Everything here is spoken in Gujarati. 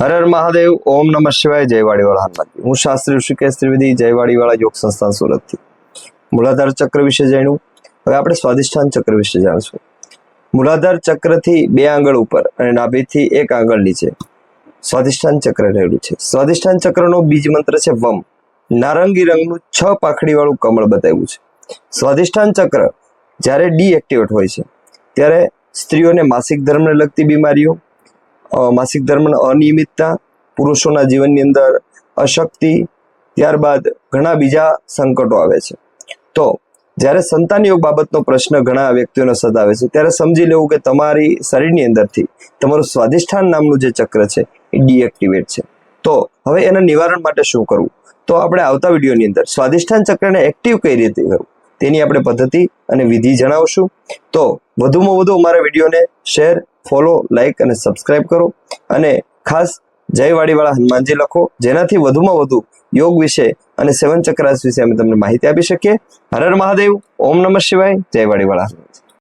હર હર મહાદેવ, ઓમ નમઃ શિવાય, જય વાડીવાળા હનુમાનજી. હું શાસ્ત્રી ઋષિકેશ ત્રિવેદી, જય વાડીવાળા યોગ સંસ્થાન સુરતથી. મૂલાધાર ચક્ર વિશે જાણ્યું. હવે આપણે સ્વાદિષ્ઠાન ચક્ર વિશે જાણીશું. મૂલાધાર ચક્રથી બે આંગળ ઉપર અને નાભીથી એક આંગળ નીચે. સ્વાદિષ્ઠાન ચક્ર રહેલું છે. સ્વાદિષ્ઠાન ચક્રનો બીજ મંત્ર છે વમ. નારંગી રંગનું છ પાખડી વાળું કમળ બતાવ્યું છે. સ્વાદિષ્ઠાન ચક્ર જ્યારે ડીએક્ટિવેટ હોય છે, ત્યારે સ્ત્રીઓને માસિક ધર્મને લગતી બીમારીઓ માસિક ધર્મના અનિયમિતતા, પુરુષોના જીવનની અંદર અશક્તિ, ત્યારબાદ ઘણા બીજા સંકટો આવે છે. તો જ્યારે સંતાન યોગ બાબતનો પ્રશ્ન ઘણા વ્યક્તિઓને સતાવે છે, ત્યારે સમજી લેવું કે તમારી શરીરની અંદરથી તમારું સ્વાધિષ્ઠાન નામનું જે ચક્ર છે, એ ડીએક્ટિવેટ છે. તો હવે એના નિવારણ માટે શું કરવું? તો આપણે આવતા વિડીયોની અંદર સ્વાધિષ્ઠાન ચક્રને એક્ટિવ કઈ રીતે કરવું? તેની આપણે પદ્ધતિ અને વિધિ જણાવશું. તો વધુમાં વધુ અમારા વિડીયોને શેર ફોલો, લાઈક અને સબસ્ક્રાઇબ કરો. અને ખાસ જય વાડીવાળા હનુમાનજી લખો, જેનાથી વધુમાં વધુ યોગ વિશે અને સેવન ચક્રાસ વિશે અમે તમને માહિતી આપી શકીએ. હર હર મહાદેવ, ઓમ નમઃ શિવાય જય વાડીવાળા હનુમાનજી